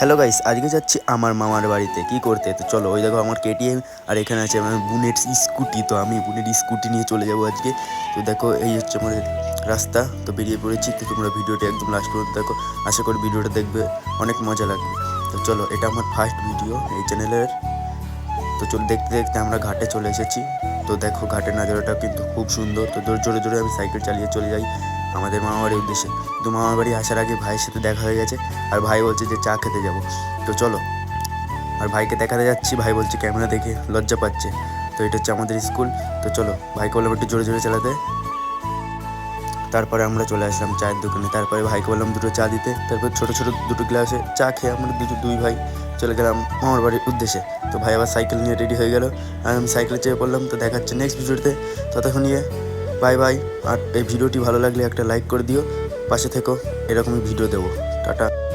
Hello guys আজকে যাচ্ছি আমার মামার বাড়িতে। কি করতে? তো চলো, ওই দেখো আমার কেটিএম আর এখানে আছে আমার বুনেট স্কুটি। তো আমি বুনেট স্কুটি নিয়ে চলে যাব আজকে। তো দেখো, এই হচ্ছে আমাদের রাস্তা। তো বেরিয়ে পড়েছি, তো তোমরা ভিডিওটা একদম লাস্ট পর্যন্ত দেখো। আশা করি ভিডিওটা দেখবে, অনেক মজা লাগবে। তো চলো, এটা আমার ফার্স্ট ভিডিও এই চ্যানেলের তো চল, দেখতে দেখতে আমরা ঘাটে চলে এসেছি। তো দেখো, ঘাটের নাজারাটা কিন্তু খুব সুন্দর। তো জোরে জোরে আমি সাইকেল চালিয়ে চলে যাই। আমাদের মামা বাড়ির উদ্দেশ্যে। তো মামা বাড়ি আসার আগে ভাইয়ের সাথে দেখা হয়ে গেছে, আর ভাই বলছে যে চা খেতে যাব। তো চলো, আর ভাইকে দেখাতে যাচ্ছি, ভাই বলছে ক্যামেরা দেখে লজ্জা পাচ্ছে। তো এটা হচ্ছে আমাদের স্কুল, তো চলো, ভাইকে বললাম একটু জোরে জোরে চালাতে। তারপরে আমরা চলে আসলাম চায়ের দোকানে। তারপরে ভাইকে বললাম দুটো চা দিতে। তারপর ছোটো ছোটো দুটো গ্লাসে চা খেয়ে আমরা দুটো, দুই ভাই চলে গেলাম মামার বাড়ির উদ্দেশ্যে। তো ভাই আবার সাইকেল নিয়ে রেডি হয়ে গেল। আমি সাইকেলে চেয়ে পড়লাম, তো দেখাচ্ছে নেক্সট ভিডিওতে। ততক্ষণ নিয়ে বাই বাই। আর এই ভিডিওটি ভালো লাগলে একটা লাইক করে দিও। পাশে থেকো, এরকমই ভিডিও দেবো। টাটা।